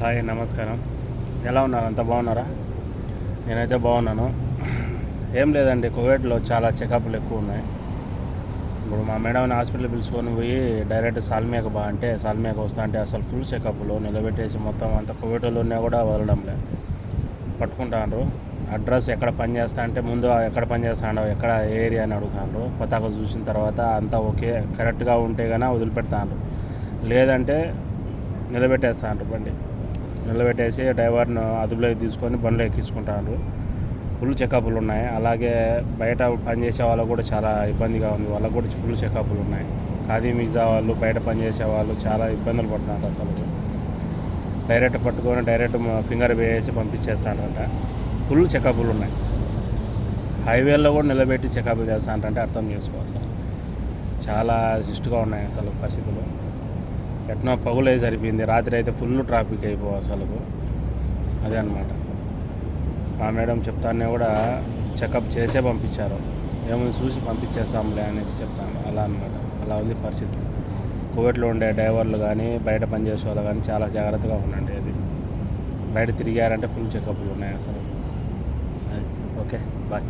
Hi నమస్కారం. ఎలా ఉన్నారు? అంత బాగున్నారా? నేనైతే బాగున్నాను. ఏం లేదండి కోవిడ్లో చాలా చెకప్లు ఎక్కువ ఉన్నాయి. ఇప్పుడు మా మేడంని హాస్పిటల్ పిలుచుకొని పోయి డైరెక్ట్ సాల్మియాక బా అంటే సాల్మియాక వస్తా అంటే అసలు ఫుల్ చెకప్లు నిలబెట్టేసి మొత్తం అంత కోవిడ్లోనే ఉన్నా కూడా వదలడం లేదు. పట్టుకుంటాను అడ్రస్ ఎక్కడ పని చేస్తా అంటే ముందు ఎక్కడ పని చేస్తాడో ఎక్కడ ఏ ఏరియా అని అడుగుతాను పతాక చూసిన తర్వాత అంతా ఓకే కరెక్ట్గా ఉంటే కానీ వదిలిపెడతాను లేదంటే నిలబెట్టేస్తాను బండి. నిలబెట్టేసి డ్రైవర్ను అదుపులోకి తీసుకొని బండ్లో ఎక్కించుకుంటారు. ఫుల్ చెకప్లు ఉన్నాయి. అలాగే బయట పనిచేసే వాళ్ళకు కూడా చాలా ఇబ్బందిగా ఉంది. వాళ్ళకు కూడా ఫుల్ చెకప్లు ఉన్నాయి. ఖాదీ మిగజా వాళ్ళు బయట పనిచేసే వాళ్ళు చాలా ఇబ్బందులు పడుతున్నారు అసలు. డైరెక్ట్ పట్టుకొని డైరెక్ట్ ఫింగర్ వేసి పంపించేస్తారంట. ఫుల్ చెకప్లు ఉన్నాయి. హైవేలో కూడా నిలబెట్టి చెకప్లు చేస్తానంటే అర్థం చేసుకో అసలు. చాలా సిస్ట్గా ఉన్నాయి అసలు పరిస్థితులు. ఎట్నో పగులే సరిపోయింది. రాత్రి అయితే ఫుల్ ట్రాఫిక్ అయిపో అసలు అదే అనమాట మా మేడం చెప్తానే కూడా చెకప్ చేసే పంపించారు. ఏముంది చూసి పంపించేస్తాంలే అనేసి చెప్తాను. అలా అనమాట అలా ఉంది పరిస్థితి. కోవిడ్లో ఉండే డ్రైవర్లు కానీ బయట పనిచేసే వాళ్ళు కానీ చాలా జాగ్రత్తగా ఉండండి అది బయట తిరిగారంటే ఫుల్ చెకప్లు ఉన్నాయి అసలు. Okay bye.